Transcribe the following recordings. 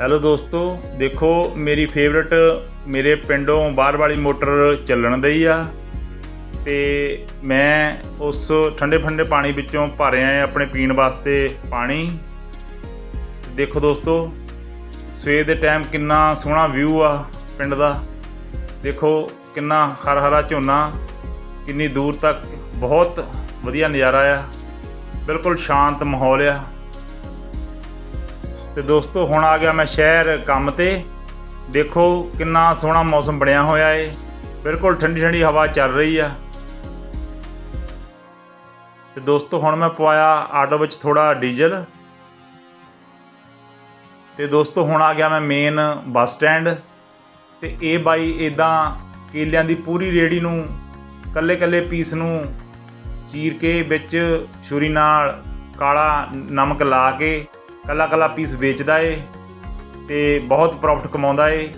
Hello ਦੋਸਤੋ, ਦੇਖੋ ਮੇਰੀ ਫੇਵਰਟ ਮੇਰੇ ਪਿੰਡੋਂ ਬਾਹਰ ਵਾਲੀ ਮੋਟਰ ਚੱਲਣ ਦਈ ਆ ਤੇ ਮੈਂ ਉਸ ਠੰਡੇ ਠੰਡੇ ਪਾਣੀ ਵਿੱਚੋਂ ਭਰ ਰਿਹਾ ਆਪਣੇ ਪੀਣ ਵਾਸਤੇ ਪਾਣੀ। ਦੇਖੋ ਦੋਸਤੋ, ਸਵੇਰ ਦੇ ਟਾਈਮ ਕਿੰਨਾ ਸੋਹਣਾ ਵਿਊ ਆ ਪਿੰਡ ਦਾ। ਦੇਖੋ ਕਿੰਨਾ ਹਰਾ ਹਰਾ ਝੋਨਾ, ਕਿੰਨੀ ਦੂਰ ਤੱਕ ਬਹੁਤ ਵਧੀਆ ਨਜ਼ਾਰਾ ਆ। ਬਿਲਕੁਲ ਸ਼ਾਂਤ ਮਾਹੌਲ ਆ। ਤੇ ਦੋਸਤੋ, ਹੁਣ ਆ ਗਿਆ ਮੈਂ ਸ਼ਹਿਰ ਕੰਮ ਤੇ। ਦੇਖੋ ਕਿੰਨਾ ਸੋਹਣਾ ਮੌਸਮ ਬਣਿਆ ਹੋਇਆ ਏ। ਬਿਲਕੁਲ ਠੰਡੀ ਠੰਡੀ ਹਵਾ ਚੱਲ ਰਹੀ ਆ। ਤੇ ਦੋਸਤੋ, ਹੁਣ ਮੈਂ ਪਵਾਇਆ ਆਟੋ ਵਿੱਚ ਥੋੜਾ ਡੀਜ਼ਲ। ਤੇ ਦੋਸਤੋ, ਹੁਣ ਆ ਗਿਆ ਮੈਂ ਮੇਨ ਬੱਸ ਸਟੈਂਡ। ਤੇ ਇਹ ਬਾਈ ਇਦਾਂ ਕੇਲਿਆਂ ਦੀ ਪੂਰੀ ਰੇੜੀ ਨੂੰ ਕੱਲੇ ਕੱਲੇ ਪੀਸ ਨੂੰ ਚੀਰ ਕੇ ਵਿੱਚ ਛੁਰੀ ਨਾਲ ਕਾਲਾ ਨਮਕ ਲਾ ਕੇ ਕੱਲਾ ਕੱਲਾ ਪੀਸ ਵੇਚਦਾ ਏ ਤੇ ਬਹੁਤ ਪ੍ਰੋਫਿਟ ਕਮਾਉਂਦਾ ਏ।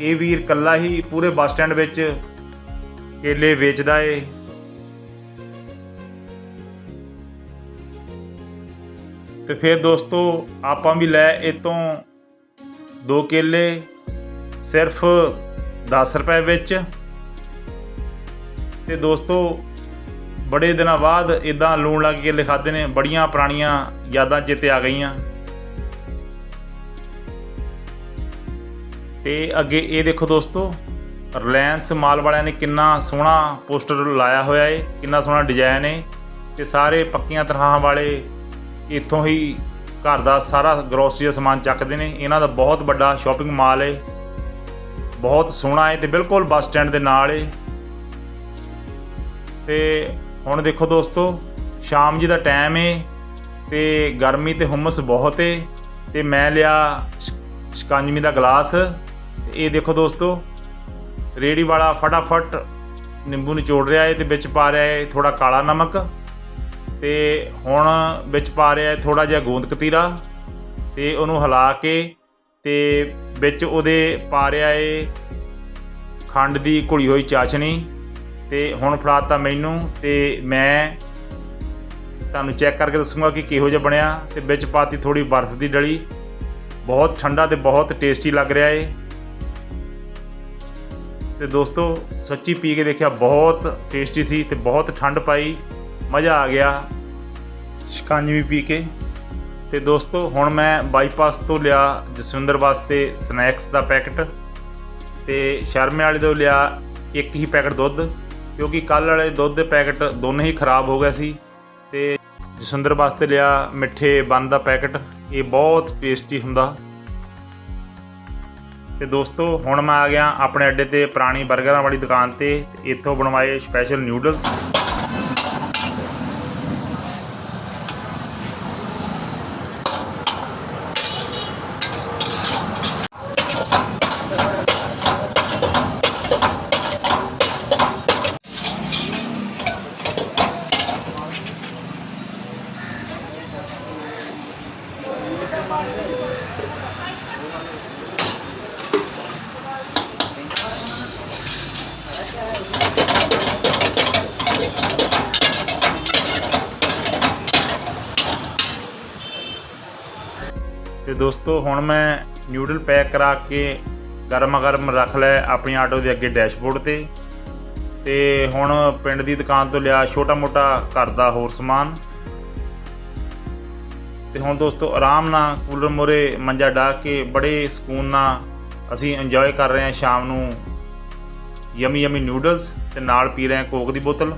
ਇਹ ਵੀਰ ਕੱਲਾ ਹੀ ਪੂਰੇ ਬੱਸ ਸਟੈਂਡ ਵਿੱਚ ਕੇਲੇ ਵੇਚਦਾ ਏ। ਤੇ ਫਿਰ ਦੋਸਤੋ, ਆਪਾਂ ਵੀ ਲੈ ਇਹ ਤੋਂ ਦੋ ਕੇਲੇ ਸਿਰਫ 10 ਰੁਪਏ ਵਿੱਚ। ਤੇ ਦੋਸਤੋ, ਬੜੇ ਦਿਨਾਂ ਬਾਅਦ ਇਦਾਂ ਲੂਣ ਲੱਗ ਕੇ ਲਿਖਾਦੇ ਨੇ, ਬੜੀਆਂ ਪੁਰਾਣੀਆਂ ਯਾਦਾਂ ਚੇਤੇ ਆ ਗਈਆਂ। ਤੇ ਅੱਗੇ ਇਹ ਦੇਖੋ ਦੋਸਤੋ ਰਿਲਾਇੰਸ ਮਾਲ ਵਾਲਿਆਂ ਨੇ ਕਿੰਨਾ ਸੋਹਣਾ ਪੋਸਟਰ ਲਾਇਆ ਹੋਇਆ ਏ, ਕਿੰਨਾ ਸੋਹਣਾ ਡਿਜ਼ਾਈਨ ਏ, ਤੇ ਸਾਰੇ ਪੱਕੀਆਂ ਤਰ੍ਹਾਂ ਵਾਲੇ ਇੱਥੋਂ ਹੀ ਘਰ ਦਾ ਸਾਰਾ ਗਰੋਸਰੀ ਦਾ ਸਮਾਨ ਚੱਕਦੇ ਨੇ। ਇਹਨਾਂ ਦਾ ਬਹੁਤ ਵੱਡਾ ਸ਼ਾਪਿੰਗ ਮਾਲ ਏ, ਬਹੁਤ ਸੋਹਣਾ ਏ ਤੇ ਬਿਲਕੁਲ ਬੱਸ ਸਟੈਂਡ ਦੇ ਨਾਲ ਏ। ਤੇ ਹੁਣ ਦੇਖੋ ਦੋਸਤੋ, ਸ਼ਾਮ ਜੀ ਦਾ ਟਾਈਮ ਏ ਤੇ ਗਰਮੀ ਤੇ ਹੁਮਸ ਬਹੁਤ ਏ, ਤੇ ਮੈਂ ਲਿਆ ਸ਼- ਦਾ ਗਲਾਸ। ਇਹ ਦੇਖੋ ਦੋਸਤੋ ਰੇੜੀ ਵਾਲਾ ਫਟਾਫਟ ਨਿੰਬੂ ਨਿਚੋੜ ਰਿਹਾ ਏ ਤੇ ਵਿੱਚ ਪਾ ਰਿਹਾ ਏ ਥੋੜਾ ਕਾਲਾ ਨਮਕ ਤੇ ਹੁਣ ਵਿੱਚ ਪਾ ਰਿਹਾ ਹੈ ਥੋੜਾ ਜਿਹਾ ਗੋਂਦ ਕਤੀਰਾ ਤੇ ਉਹਨੂੰ ਹਿਲਾ ਕੇ ਤੇ ਵਿੱਚ ਉਹਦੇ ਪਾ ਰਿਹਾ ਏ ਖੰਡ ਦੀ ਘੁਲੀ ਹੋਈ ਚਾਸ਼ਨੀ ਤੇ ਹੁਣ ਫੜਾਤਾ ਮੈਨੂੰ ਤੇ ਮੈਂ ਤੁਹਾਨੂੰ ਚੈੱਕ ਕਰਕੇ ਦੱਸੂਗਾ ਕਿ ਕਿਹੋ ਜਿਹਾ ਬਣਿਆ ਤੇ ਵਿੱਚ ਪਾਤੀ ਥੋੜੀ ਬਰਫ਼ ਦੀ ਡਲੀ। ਬਹੁਤ ਠੰਡਾ ਤੇ ਬਹੁਤ ਟੇਸਟੀ ਲੱਗ ਰਿਹਾ ਏ। ਤੇ ਦੋਸਤੋ, ਸੱਚੀ ਪੀ ਕੇ ਦੇਖਿਆ, ਬਹੁਤ ਟੇਸਟੀ ਸੀ ਤੇ ਬਹੁਤ ਠੰਡ ਪਾਈ, ਮਜ਼ਾ ਆ ਗਿਆ। ਸ਼ਿਕੰਜਵੀ ਪੀ ਕੇ। ਤੇ ਦੋਸਤੋ, ਹੁਣ ਮੈਂ ਬਾਈਪਾਸ ਤੋਂ ਲਿਆ ਜਸਵਿੰਦਰ ਵਾਸਤੇ ਸਨੈਕਸ ਦਾ ਪੈਕਟ ਤੇ ਸ਼ਰਮੇ ਵਾਲੇ ਤੋਂ ਲਿਆ ਇੱਕ ਹੀ ਪੈਕਟ ਦੁੱਧ, ਕਿਉਂਕਿ ਕੱਲ ਵਾਲੇ ਦੁੱਧ ਦੇ ਪੈਕਟ ਦੋਨੇ ਹੀ ਖਰਾਬ ਹੋ ਗਏ ਸੀ। ਤੇ ਜਸਵਿੰਦਰ ਵਾਸਤੇ ਲਿਆ ਮਿੱਠੇ ਬੰਦ ਦਾ ਪੈਕਟ ਇਹ ਬਹੁਤ ਟੇਸਟੀ ਹੁੰਦਾ। ਤੇ ਦੋਸਤੋ, ਹੁਣ ਮੈਂ ਆ ਗਿਆ ਆਪਣੇ ਅੱਡੇ ਤੇ ਪੁਰਾਣੀ 버ਗਰਾਂ ਵਾਲੀ ਦੁਕਾਨ ਤੇ। ਤੇ ਇੱਥੋਂ ਬਣਵਾਏ ਸਪੈਸ਼ਲ ਨਿਊਡਲਸ ਤੇ ਦੋਸਤੋ, ਹੁਣ ਮੈਂ ਨਿਊਡਲ ਪੈਕ ਕਰਾ ਕੇ ਗਰਮਾ ਗਰਮ ਰੱਖ ਲੈ ਆਪਣੀ ਆਟੋ ਦੇ ਅੱਗੇ ਡੈਸ਼ਬੋਰਡ ਤੇ। ਤੇ ਹੁਣ ਪਿੰਡ ਦੀ ਦੁਕਾਨ ਤੋਂ ਲਿਆ ਛੋਟਾ ਮੋਟਾ ਘਰ ਦਾ ਹੋਰ ਸਮਾਨ। ਤੇ ਹੁਣ ਦੋਸਤੋ, ਆਰਾਮ ਨਾਲ ਕੂਲਰ ਮੋਰੇ ਮੰਜਾ ਢਾ ਕੇ ਬੜੇ ਸਕੂਨ ਨਾਲ ਅਸੀਂ ਇੰਜੋਏ ਕਰ ਰਹੇ ਹਾਂ ਸ਼ਾਮ ਨੂੰ ਯਮੀ ਯਮੀ ਨਿਊਡਲਸ ਤੇ ਨਾਲ ਪੀ ਰਹੇ ਹਾਂ ਕੋਕ ਦੀ ਬੋਤਲ।